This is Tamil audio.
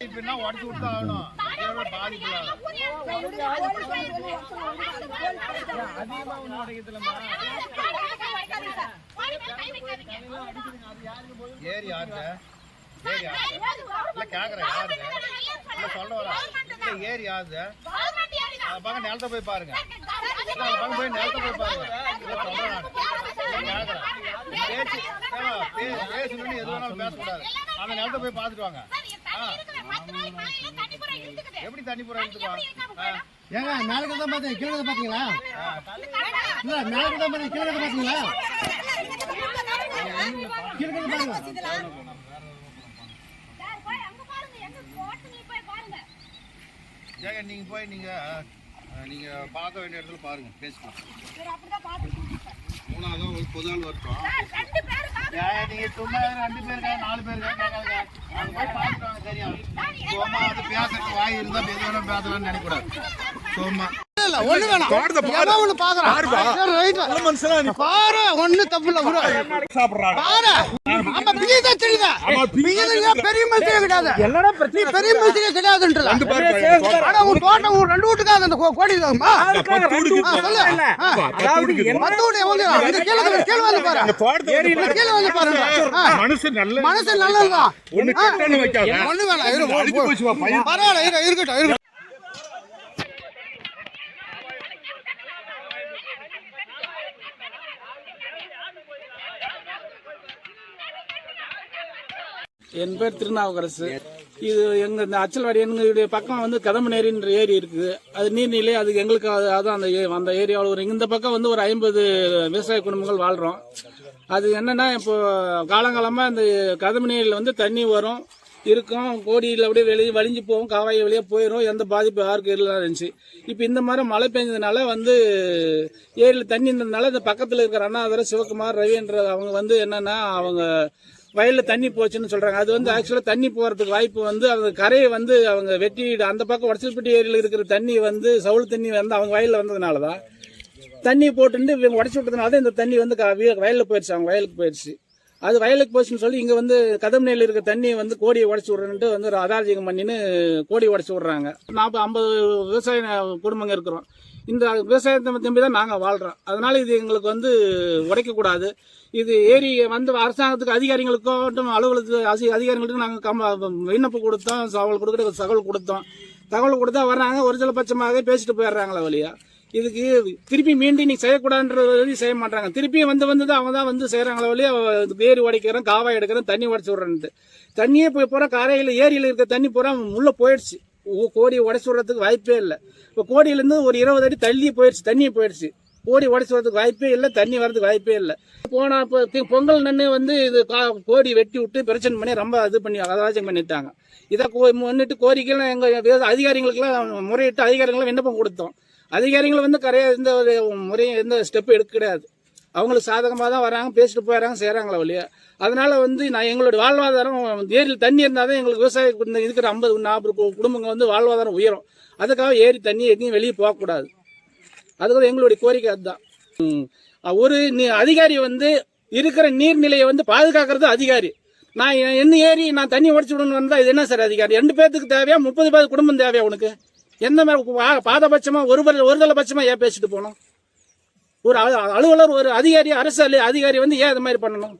இப்படின்னா உடச்சு விட்டு ஆகணும் பாதிக்கலாம் அதிகமா ஒண்ணு உடைக்கிறதுலம்மா ஏறி யாருங்க யாரு இல்ல கேக்குறேன் யாருங்க? இல்ல சொல்ல வரா இல்ல ஏரி அது. பக்கம் நிலத்தை போய் பாருங்க. பக்கம் போய் நிலத்தை போய் பாருங்க. இல்ல இல்ல கேக்குறேன். பேச்சு பேசணும்னு எது வேணாலும் பேசக்கூடாது. அந்த நிலத்தை போய் பார்த்துட்டு வாங்க. எப்படி தண்ணி பூரா எடுத்துக்கோ ஏங்க மேலுக்கு தான் பார்த்தேன் கீழே பார்த்தீங்களா? இல்ல மேலுக்கு தான் பார்த்தேன் கீழே பார்த்தீங்களா? கீழே பாருங்க ஏங்க நீங்க போய் நீங்க அஹ், நீங்க பார்க்க வேண்டிய இடத்துல பாருங்க பேசிக்கலாம் மூணாவது ஒரு பொது ஆள் வரட்டும். ஏன் நீங்க சும்மா ரெண்டு பேருக்கா நாலு பேருக்கா கேட்காங்க அது போய் பார்த்துட்டு வாங்க தெரியும் சும்மா வந்து பேசுறதுக்கு வாய் இருந்தா எது பேசலாம்னு நினைக்கூடாது சும்மா. இல்ல ஒண்ணு வேணாம். ஒண்ணு பாக்குறேன். பாரு ஒண்ணு தப்பு இல்ல. பாரு. பிஜி தான் தெரியுதா பிஜி தான் பெரிய மனுஷனே கிடையாது. நீ பெரிய மனுஷனே கிடையாதுன்றத ஆனா உன் தோட்டம் உன் ரெண்டு வீட்டுக்காக அந்த கோ- கோடி இருக்குமா சொல்லு வீடு எவ்வளவு? இங்க கீழே வந்து- கீழே வந்து பாரு. கீழே வந்து நல்ல மனசு நல்லதுதான். ஒண்ணு ஒண்ணு வேணாம். பரவாயில்ல இரு, இருக்கட்டும் இருக்கட்டும். என் பேர் திருநாவுக்கரசு. இது எங்க இந்த அச்சல்வாடி எங்களுடைய பக்கம் வந்து கதம்பநேரின்ற ஏரி இருக்குது. அது நீர்நிலை அது எங்களுக்கு அது அதான் அந்த ஏ- அந்த ஏரியாவில் ஒரு இந்த பக்கம் வந்து ஒரு ஐம்பது விவசாய குடும்பங்கள் வாழ்றோம். அது என்னன்னா இப்போ காலங்காலமாக இந்த கதம்பநேரியில் வந்து தண்ணி வரும் இருக்கும். கோடியில் அப்படியே வெளியே வலிஞ்சு போகும் காவாய் வழியாக போயிடும் எந்த பாதிப்பு யாருக்கும் இல்லாத இருந்துச்சு. இப்போ இந்த மாதிரி மழை பெஞ்சதுனால வந்து ஏரியில் தண்ணி இருந்ததுனால இந்த பக்கத்தில் இருக்கிற அண்ணாதர சிவகுமார் ரவின்ற அவங்க வந்து என்னன்னா அவங்க வயல்ல தண்ணி போச்சுன்னு சொல்றாங்க. அது வந்து ஆக்சுவலா தண்ணி போறதுக்கு வாய்ப்பு வந்து அந்த கரையை வந்து அவங்க வெட்டி அந்த பக்கம் வடசல்பட்டி ஏரியில இருக்கிற தண்ணி வந்து சவுள் தண்ணி வந்து அவங்க வயல்ல வந்ததுனால தான் தண்ணி போட்டுட்டு இவங்க உடச்சி விட்டதுனால தான் இந்த தண்ணி வந்து வயலில் வயல்ல போயிடுச்சு அவங்க வயலுக்கு போயிடுச்சு அது வயலுக்கு போச்சுன்னு சொல்லி இங்க வந்து கதம்நேரில் இருக்க தண்ணியை வந்து கோடியை உடச்சி விடுறேன்ட்டு வந்து ஒரு பண்ணின்னு கோடி உடச்சி விடுறாங்க. நாற்பது ஐம்பது விவசாய குடும்பங்க இருக்கிறோம். இந்த விவசாயத்தை நம்பி தான் நாங்கள் வாழ்கிறோம் அதனால இது எங்களுக்கு வந்து உடைக்கக்கூடாது. இது ஏரி வந்து அரசாங்கத்துக்கு அதிகாரிகளுக்கும் அலுவலகத்துக்கு அசி- அதிகாரிகளுக்கும் நாங்கள் கம்ப விண்ணப்பம் கொடுத்தோம். சவால் கொடுக்கிற தகவல் கொடுத்தோம். தகவல் கொடுத்தா வர்றாங்க. ஒரு சில பட்சமாக பேசிட்டு போயிடுறாங்களா வழியா இதுக்கு திருப்பி மீண்டும் நீ செய்யக்கூடாதுன்றது செய்ய மாட்டாங்க. திருப்பியும் வந்து வந்து தான் அவங்க தான் வந்து செய்கிறாங்களே வழி வேறு உடைக்கிறேன் காவாய் எடுக்கிறேன் தண்ணி உடச்சி விட்றேன்ட்டு தண்ணியே போய் பூரா கரையில் ஏரியில் இருக்க தண்ணி பூரா உள்ளே போயிடுச்சு. ஓ- கோடியை உடச்சி விடுறதுக்கு வாய்ப்பே இல்லை. இப்போ கோடியிலேருந்து ஒரு இருபது அடி தள்ளி போயிடுச்சு தண்ணி போயிடுச்சு. கோடி உடச்சி வரதுக்கு வாய்ப்பே இல்லை தண்ணி வரதுக்கு வாய்ப்பே இல்லை. போன இப்போ பொங்கல் நின்று வந்து இது கோடி வெட்டி விட்டு பிரச்சனை பண்ணி ரொம்ப இது பண்ணி அதாச்சும் பண்ணிட்டாங்க. இதை கோ- முன்னிட்டு கோரிக்கைலாம் எங்கள் அதிகாரிகளுக்கெல்லாம் முறையிட்டு அதிகாரிகளும் விண்ணப்பம் கொடுத்தோம். அதிகாரிகள் வந்து கரையாக எந்த ஒரு முறையும் எந்த ஸ்டெப்பு எடுக்க கிடையாது அவங்களுக்கு சாதகமாக தான் வராங்க பேசிட்டு போயிடறாங்க செய்கிறாங்களா வழியா அதனால் வந்து நான் எங்களுடைய வாழ்வாதாரம் ஏரியில் தண்ணி இருந்தால் தான் எங்களுக்கு விவசாய இருக்கிற ஐம்பது நாற்பது குடும்பங்கள் வந்து வாழ்வாதாரம் உயரும். அதுக்காக ஏரி தண்ணி எங்கேயும் வெளியே போகக்கூடாது. அதுக்கு எங்களுடைய கோரிக்கை அதுதான். ஒரு நி- அதிகாரி வந்து இருக்கிற நீர்நிலையை வந்து பாதுகாக்கிறது அதிகாரி. நான் என்ன ஏரி நான் தண்ணி உடச்சு விடணும்னு வந்தால் இது என்ன சார் அதிகாரி? ரெண்டு பேர்த்துக்கு தேவையா? முப்பது பேர் குடும்பம் தேவையா உனக்கு? எந்த மாதிரி பாதபட்சமா ஒரு பல- ஏன் பேசிட்டு போனோம்? ஒரு அலுவலர் ஒரு அதிகாரி அரசு அதிகாரி வந்து ஏன் இது மாதிரி பண்ணணும்?